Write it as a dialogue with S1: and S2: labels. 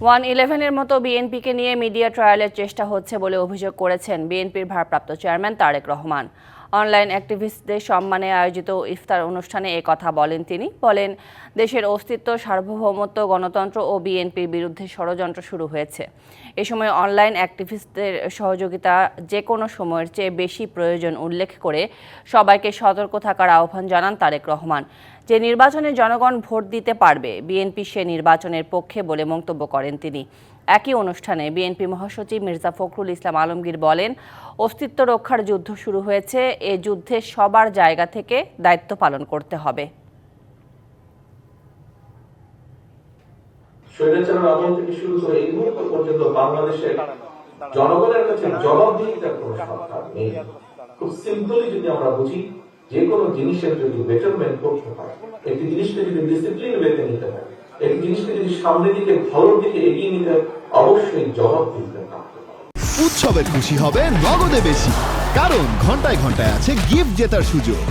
S1: One ইলেভেনের মতো বিএনপিকে নিয়ে মিডিয়া ট্রায়ালের চেষ্টা হচ্ছে বলে অভিযোগ করেছেন বিএনপির ভারপ্রাপ্ত চেয়ারম্যান তারেক রহমান। অনলাইন অ্যাক্টিভিস্টদের সম্মানে আয়োজিত ইফতার অনুষ্ঠানে এ কথা বলেন তিনি। বলেন, দেশের অস্তিত্ব, সার্বভৌমত্ব, গণতন্ত্র ও বিএনপির বিরুদ্ধে ষড়যন্ত্র শুরু হয়েছে। এ সময় অনলাইন অ্যাক্টিভিস্টদের সহযোগিতা যে কোনো সময়ের চেয়ে বেশি প্রয়োজন উল্লেখ করে সবাইকে সতর্ক থাকার আহ্বান জানান তারেক রহমান। যে নির্বাচনে জনগণ ভোট দিতে পারবে, বিএনপি সে নির্বাচনের পক্ষে বলে মন্তব্য করেন তিনি। একই অনুষ্ঠানে বিএনপি মহাসচিব মির্জা ফখরুল ইসলাম আলমগীর বলেন, অস্তিত্ব রক্ষার যুদ্ধ শুরু হয়েছে, এ যুদ্ধে সবার জায়গা থেকে দায়িত্ব পালন করতে হবে।
S2: জনগণের কাছে জবাবদিহিতার কোনো সরকার নেই। খুব সিম্পলি যদি আমরা বুঝি যে কোনো জিনিসের যদি বেটারমেন্ট করতে হয়, একটি জিনিসকে যদি ডিসিপ্লিন বেঁধে নিতে হয়, একটি জিনিসকে যদি সামনের দিকে, ভালোর দিকে এগিয়ে নিতে হয়, অবশ্যই জবাব দিতে
S3: উৎসবের খুশি হবে, নগদে বেশি। কারণ ঘন্টায় ঘন্টায় আছে গিফট জেতার সুযোগ।